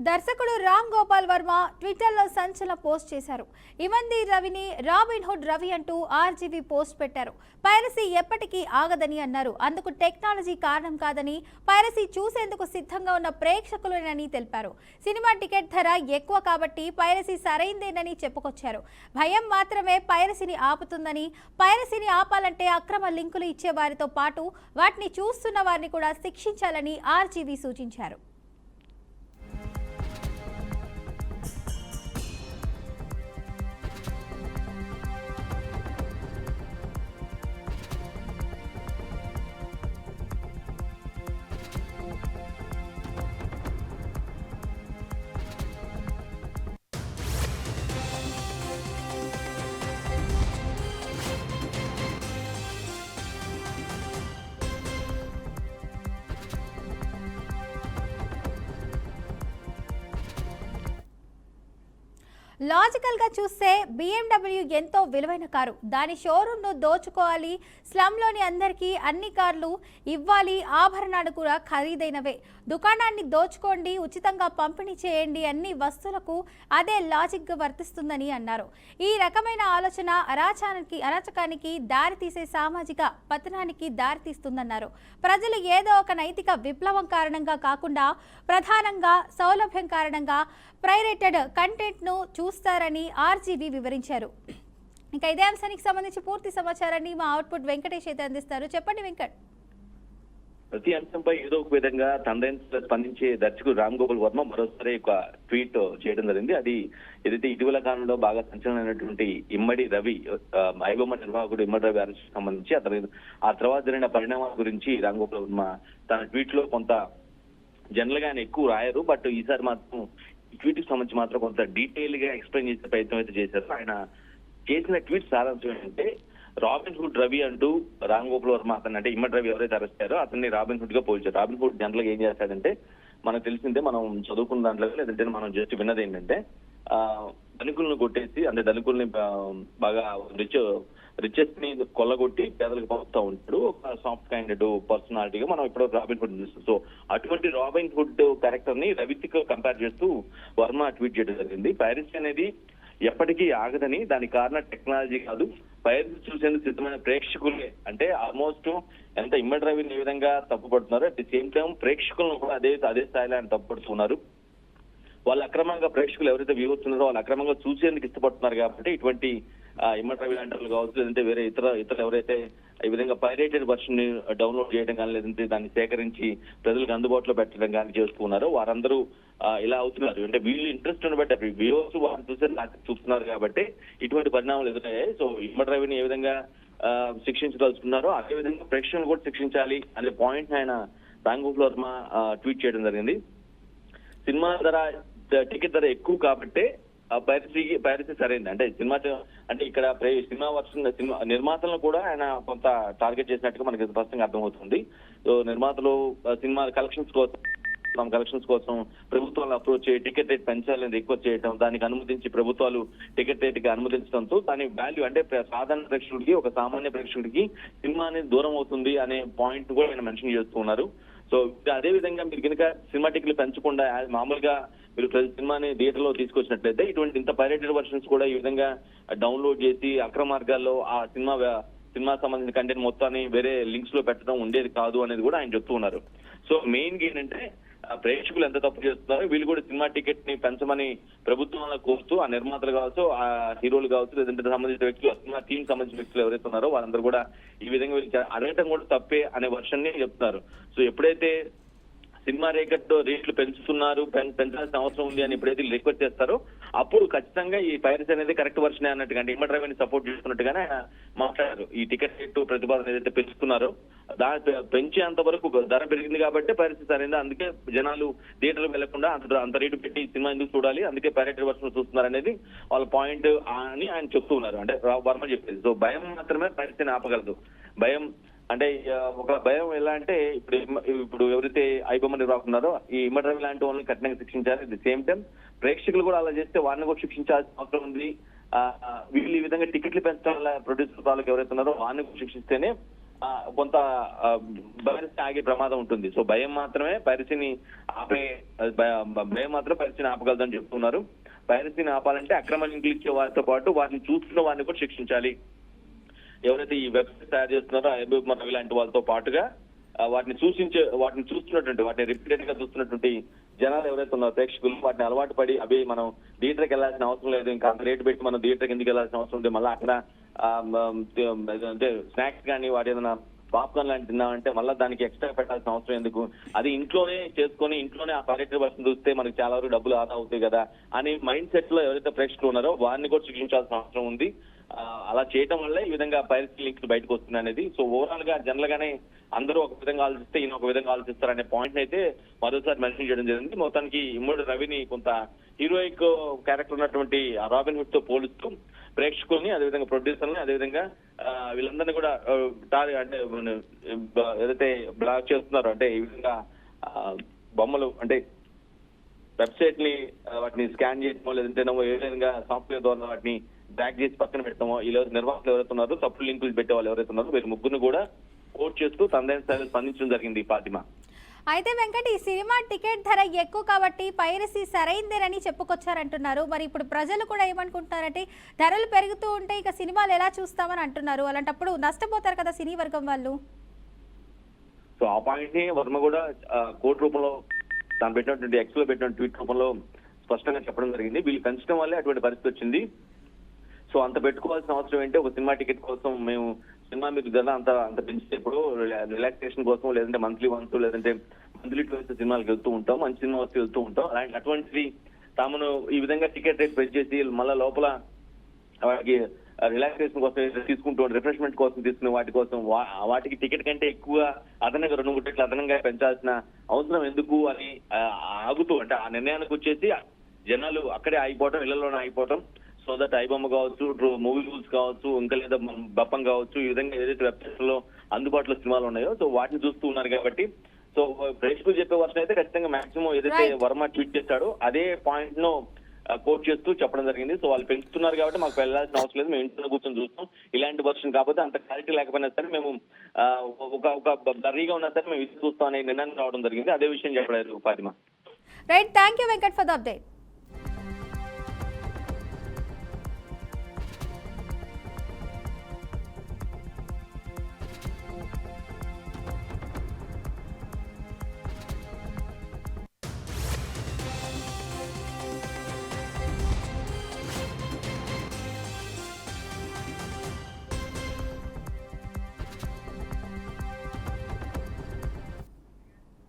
దర్శకుడు రామ్ గోపాల్ వర్మ ట్విట్టర్లో సంచలన పోస్ట్ చేశారు. ఇమంది రవిని రాబిన్ హుడ్ రవి అంటూ ఆర్జీవీ పోస్ట్ పెట్టారు. పైరసీ ఎప్పటికీ ఆగదని అన్నారు. అందుకు టెక్నాలజీ కారణం కాదని పైరసీ చూసేందుకు సిద్ధంగా ఉన్న ప్రేక్షకులేనని తెలిపారు. సినిమా టికెట్ ధర ఎక్కువ కాబట్టి పైరసీ సరైందేనని చెప్పుకొచ్చారు. భయం మాత్రమే పైరసీని ఆపుతుందని పైరసీని ఆపాలంటే అక్రమ లింకులు ఇచ్చే వారితో పాటు వాటిని చూస్తున్న వారిని కూడా శిక్షించాలని ఆర్జీవీ సూచించారు. లాజికల్గా చూస్తే బీఎండబ్ల్యూ ఎంతో విలువైన కారు. దాని షోరూమ్ను దోచుకోవాలి. స్లమ్లోని అందరికీ అన్ని కార్లు ఇవ్వాలి. ఆభరణాలు కూడా ఖరీదైనవే. దుకాణాన్ని దోచుకోండి ఉచితంగా పంపిణీ చేయండి అన్ని వస్తువులకు అదే లాజిక్గా వర్తిస్తుందని అన్నారు. ఈ రకమైన ఆలోచన అరాచకానికి అరాచకానికి దారి తీసే సామాజిక పతనానికి దారి తీస్తుందన్నారు. ప్రజలు ఏదో ఒక నైతిక విప్లవం కారణంగా కాకుండా ప్రధానంగా సౌలభ్యం కారణంగా ప్రైరేటెడ్ కంటెంట్ను చూస్తారని ఆర్జీవీ వివరించారు. ఇంకా ఇదే అంశానికి సంబంధించి పూర్తి సమాచారాన్ని మా అవుట్పుట్ వెంకటేష్ అయితే అందిస్తారు. చెప్పండి వెంకట్. ప్రతి అంశంపై ఏదో ఒక విధంగా తండ్రిని స్పందించే దర్శకుడు రామ్ గోపాల్ వర్మ మరోసారి ఒక ట్వీట్ చేయడం జరిగింది. అది ఏదైతే ఇటీవల కాలంలో బాగా సంచలనమైనటువంటి ఇమ్మడి రవి ఆ, ఐబొమ్మ నిర్వాహకుడు ఇమ్మడి రవి అరెస్ట్ సంబంధించి అతని ఆ తర్వాత జరిగిన పరిణామాల గురించి రామ్ గోపాల్ వర్మ తన ట్వీట్లో కొంత జనరల్గా ఆయన ఎక్కువ రాయరు. బట్ ఈసారి మాత్రం ట్వీట్ సంబంధించి మాత్రం కొంత డీటెయిల్గా ఎక్స్ప్లెయిన్ చేసే ప్రయత్నం అయితే చేశారు. ఆయన చేసిన ట్వీట్ సారాంశం ఏంటంటే రాబిన్ హుడ్ రవి అంటూ రామ్ గోపాల్ వర్మ అతను అంటే ఇమ్మడి రవి ఎవరైతే అరెస్ట్ అయ్యారో అతన్ని రాబిన్ హుడ్గా పోల్చారు. రాబిన్ హుడ్ జనరల్గా ఏం చేస్తాడంటే మనకు తెలిసిందే మనం చదువుకున్న దాంట్లో లేదంటే మనం జస్ట్ విన్నది ఏంటంటే ధనికులను కొట్టేసి అంటే ధనికుల్ని బాగా రిచ్ రిచెస్ని కొల్లగొట్టి పేదలకు పంపుతా ఉంటాడు. ఒక సాఫ్ట్ కైండెడ్ పర్సనాలిటీగా మనం ఇప్పుడు రాబిన్ హుడ్ చూస్తాం సో అటువంటి రాబిన్ హుడ్ క్యారెక్టర్ని రవితిక్ కంపేర్ చేస్తూ వర్మ ట్వీట్ చేయడం జరిగింది. పైరసీ అనేది ఎప్పటికీ ఆగదని దాని కారణం టెక్నాలజీ కాదు. పైరసీ చూసేందుకు సిద్ధమైన ప్రేక్షకులే. అంటే ఆల్మోస్ట్ ఎంత ఇమ్మడి రవిని ఏ విధంగా తప్పుపడుతున్నారో అట్ ది సేమ్ టైం ప్రేక్షకులను కూడా అదే అదే స్థాయిలో ఆయన తప్పుపడుతున్నారు. వాళ్ళు అక్రమంగా ప్రేక్షకులు ఎవరైతే వ్యూవర్స్ ఉన్నారో వాళ్ళు అక్రమంగా చూసేందుకు ఇష్టపడుతున్నారు కాబట్టి ఇటువంటి ఇమ్మడి అంటారు కావచ్చు లేదంటే వేరే ఇతర ఇతర ఎవరైతే ఈ విధంగా పైరేటెడ్ వర్షన్ని డౌన్లోడ్ చేయడం కానీ లేదంటే దాన్ని సేకరించి ప్రజలకు అందుబాటులో పెట్టడం కానీ చేసుకున్నారు వారందరూ ఇలా అవుతున్నారు. అంటే వీళ్ళు ఇంట్రెస్ట్ బట్టి వ్యూవర్స్ వారిని చూసే చూస్తున్నారు కాబట్టి ఇటువంటి పరిణామాలు ఎదురయ్యాయి. సో ఇమ్మడి ఏ విధంగా శిక్షించదలుచుకున్నారో అదే విధంగా ప్రేక్షకులు కూడా శిక్షించాలి అనే పాయింట్ ఆయన రాంగోపాల్ వర్మ ట్వీట్ చేయడం జరిగింది. సినిమా ధర టికెట్ ధర ఎక్కువ కాబట్టి ఆ పైరసీకి పైరసీ సరైంది. అంటే సినిమా అంటే ఇక్కడ సినిమా వర్షం సినిమా నిర్మాతలను కూడా ఆయన కొంత టార్గెట్ చేసినట్టుగా మనకి స్పష్టంగా అర్థమవుతుంది. సో నిర్మాతలు సినిమా కలెక్షన్స్ కోసం తమ కలెక్షన్స్ కోసం ప్రభుత్వాలు అప్రోచ్ చేయి టికెట్ రేట్ పెంచాలని రిక్వెస్ట్ చేయడం దానికి అనుమతించి ప్రభుత్వాలు టికెట్ రేట్కి అనుమతించడంతో దాని వాల్యూ అంటే సాధారణ ప్రేక్షకుడికి ఒక సామాన్య ప్రేక్షకుడికి సినిమా అనేది దూరం అవుతుంది అనే పాయింట్ కూడా ఆయన మెన్షన్ చేస్తూ ఉన్నారు. సో అదే విధంగా మీరు కనుక సినిమా టికెట్లు పెంచకుండా మామూలుగా మీరు ప్రతి సినిమాని థియేటర్లో తీసుకొచ్చినట్లయితే ఇటువంటి ఇంత పైరేటెడ్ వర్షన్స్ కూడా ఈ విధంగా డౌన్లోడ్ చేసి అక్రమ మార్గాల్లో ఆ సినిమా సినిమా సంబంధించిన కంటెంట్ మొత్తాన్ని వేరే లింక్స్లో పెట్టడం ఉండేది కాదు అనేది కూడా ఆయన చెప్తూ ఉన్నారు. సో మెయిన్గా ఏంటంటే ప్రేక్షకులు ఎంత తప్పు చేస్తున్నారో వీళ్ళు కూడా సినిమా టికెట్ని పెంచమని ప్రభుత్వంలో కోరుతూ ఆ నిర్మాతలు కావచ్చు ఆ హీరోలు కావచ్చు లేదంటే సంబంధించిన వ్యక్తులు సినిమా టీం సంబంధించిన వ్యక్తులు ఎవరైతే ఉన్నారో వాళ్ళందరూ కూడా ఈ విధంగా వీళ్ళు అడగటం కూడా తప్పే అనే వర్షన్ని చెప్తున్నారు. సో ఎప్పుడైతే సినిమా రేకట్ రేట్లు పెంచుతున్నారు పెంచాల్సిన అవసరం ఉంది అని ఎప్పుడైతే రిక్వెస్ట్ చేస్తారో అప్పుడు ఖచ్చితంగా ఈ పైరసీ అనేది కరెక్ట్ వర్షన్ అన్నట్టుగా అంటే ఇమ్మడి రవిని సపోర్ట్ చేస్తున్నట్టుగానే మాట్లాడారు. ఈ టికెట్ రేటు ప్రతిపాదన ఏదైతే పెంచుతున్నారో దాని పెంచేంత వరకు ధర పెరిగింది కాబట్టి పరిస్థితి సరైంది అందుకే జనాలు థియేటర్లు వెళ్ళకుండా అంత అంత రేటు పెట్టి సినిమా ఎందుకు చూడాలి? అందుకే పైరటెడ్ వర్షన్ చూస్తున్నారు అనేది వాళ్ళ పాయింట్ అని ఆయన చెప్తూ ఉన్నారు. అంటే వర్మ చెప్పేది. సో భయం మాత్రమే పరిస్థితిని ఆపగలదు. భయం అంటే ఒక భయం ఎలా అంటే ఇప్పుడు ఇప్పుడు ఎవరైతే ఐబొమ్మని రాకున్నారో ఈ ఇమ్మడి లాంటి వాళ్ళని కఠినంగా శిక్షించాలి. ది సేమ్ టైం ప్రేక్షకులు కూడా అలా చేస్తే వారిని కూడా శిక్షించాల్సిన అవసరం ఉంది. ఆ, వీళ్ళు ఈ విధంగా టికెట్లు పెంచడం వల్ల ప్రొడ్యూసర్ వాళ్ళకి ఎవరైతే ఉన్నారో వారిని కూడా శిక్షిస్తేనే కొంత పైరసీ ఆగే ప్రమాదం ఉంటుంది. సో భయం మాత్రమే పైరసీని ఆపే భయం మాత్రం పైరసీని ఆపగలదని చెప్తున్నారు. పైరసీని ఆపాలంటే అక్రమ లింకులు ఇచ్చే వారితో పాటు వారిని చూస్తున్న వారిని కూడా శిక్షించాలి. ఎవరైతే ఈ వెబ్సైట్ తయారు చేస్తున్నారో ఐబీ మనం ఇలాంటి వాళ్ళతో పాటుగా వాటిని సూచించే వాటిని చూస్తున్నటువంటి వాటిని రిపీటెడ్గా చూస్తున్నటువంటి జనాలు ఎవరైతే ఉన్నారో ప్రేక్షకులు వాటిని అలవాటు పడి అవి మనం థియేటర్కి వెళ్ళాల్సిన అవసరం లేదు ఇంకా అంత రేటు పెట్టి మనం థియేటర్ కిందకి వెళ్ళాల్సిన అవసరం ఉంది మళ్ళీ అక్కడ అంటే స్నాక్స్ కానీ వాటి ఏదైనా పాప్కార్న్ లాంటి తిన్నామంటే మళ్ళీ దానికి ఎక్స్ట్రా పెట్టాల్సిన అవసరం ఎందుకు? అది ఇంట్లోనే చేసుకొని ఇంట్లోనే ఆ పర్యటన బస్సు చూస్తే మనకి చాలా వరకు డబ్బులు ఆదా అవుతాయి కదా అని మైండ్ సెట్లో ఎవరైతే ప్రేక్షకులు ఉన్నారో వారిని కూడా శిక్షించాల్సిన అవసరం ఉంది. అలా చేయటం వల్ల ఈ విధంగా పైరసీ లింక్స్ బయటకు వస్తుంది అనేది. సో ఓవరాల్గా జనరల్ గానే అందరూ ఒక విధంగా ఆలోచిస్తే ఈయన ఒక విధంగా ఆలోచిస్తారనే పాయింట్ అయితే మరోసారి మెన్షన్ చేయడం జరిగింది. మొత్తానికి ఇమ్మడి రవిని కొంత హీరోయిక్ క్యారెక్టర్ ఉన్నటువంటి రాబిన్ హుడ్తో పోలుస్తూ ప్రేక్షకుల్ని అదేవిధంగా ప్రొడ్యూసర్ని అదేవిధంగా వీళ్ళందరినీ కూడా టార్- అంటే ఏదైతే బ్లాక్ చేస్తున్నారో అంటే ఈ విధంగా బొమ్మలు అంటే వెబ్సైట్ని వాటిని స్కాన్ చేయడమో లేదంటే ఏ విధంగా సాఫ్ట్వేర్ ద్వారా వాటిని బ్యాక్ చేసి పక్కన పెట్టడమో ఇలా నిర్వాహకులు ఎవరైతే ఉన్నారో తప్పుడు లింకులు పెట్టే వాళ్ళు ఎవరైతే ఉన్నారో వీరు ముగ్గురు కూడా కోట్ చేస్తూ తనదైన స్థాయిలో స్పందించడం జరిగింది ఈ ఫాతిమా. అయితే వెంకట్ ఈ సినిమా టికెట్ ధర ఎక్కువ కాబట్టి పైరసీ సరైందేనని చెప్పుకొచ్చారంటున్నారు. మరి ఇప్పుడు ప్రజలు కూడా ఏమనుకుంటున్నారంటే ధరలు పెరుగుతూ ఉంటే ఇక సినిమాలు ఎలా చూస్తామని అంటున్నారు. అలాంటప్పుడు నష్టపోతారు కదా సినీ వర్గం వాళ్ళు. సో ఆ పాయింట్ని వర్మ కూడా కోర్టు రూపంలో తాను పెట్టినటువంటి ఎక్స్లో పెట్టిన ట్వీట్ రూపంలో స్పష్టంగా చెప్పడం జరిగింది. వీళ్ళు పెంచడం వల్లే అటువంటి పరిస్థితి వచ్చింది. సో అంత పెట్టుకోవాల్సిన అవసరం ఏంటి? ఒక సినిమా టికెట్ కోసం మేము సినిమా మీకు ధర అంత అంత పెంచితే ఇప్పుడు రిలాక్సేషన్ కోసం లేదంటే మంత్లీ వన్స్ లేదంటే మంత్లీ టూ సినిమాలకు వెళ్తూ ఉంటాం మంచి సినిమా వస్తే వెళ్తూ ఉంటాం. అలాంటి అటువంటిది తామును ఈ విధంగా టికెట్ రేట్ పెంచేసి మళ్ళీ లోపల వాటికి రిలాక్సేషన్ కోసం తీసుకుంటూ రిఫ్రెష్మెంట్ కోసం తీసుకునే వాటి కోసం వాటికి టికెట్ కంటే ఎక్కువ అదనంగా రెండు మూడు అదనంగా పెంచాల్సిన అవసరం ఎందుకు అని ఆగుతూ అంటే ఆ నిర్ణయానికి వచ్చేసి జనాలు అక్కడే ఆగిపోవటం ఇళ్ళలోనే ఆగిపోవటం సో దట్ ఐబొమ్మ కావచ్చు మూవీ రూల్స్ కావచ్చు ఇంకా లేదా బప్పం కావచ్చు ఈ విధంగా ఏదైతే వెబ్సైట్స్లో అందుబాటులో సినిమాలు ఉన్నాయో సో వాటిని చూస్తూ ఉన్నారు కాబట్టి సో ప్రేక్షకులు చెప్పే వర్షన్ అయితే ఖచ్చితంగా మాక్సిమం ఏదైతే. వర్మ ట్వీట్ చేస్తాడో అదే పాయింట్ను కోట్ చేస్తూ చెప్పడం జరిగింది. సో వాళ్ళు పెంచుతున్నారు కాబట్టి మాకు వెళ్ళాల్సిన అవసరం లేదు. మేము ఇంట్లో కూర్చొని చూస్తాం. ఇలాంటి వర్షన్ కాకపోతే అంత క్లారిటీ లేకపోయినా సరే మేము ఒక ఒక బర్రీగా ఉన్నా సరే మేము ఇది చూస్తాం అనే నిర్ణయం రావడం జరిగింది. అదే విషయం చెప్పలేదు Fatima. Right thank you Venkat for the update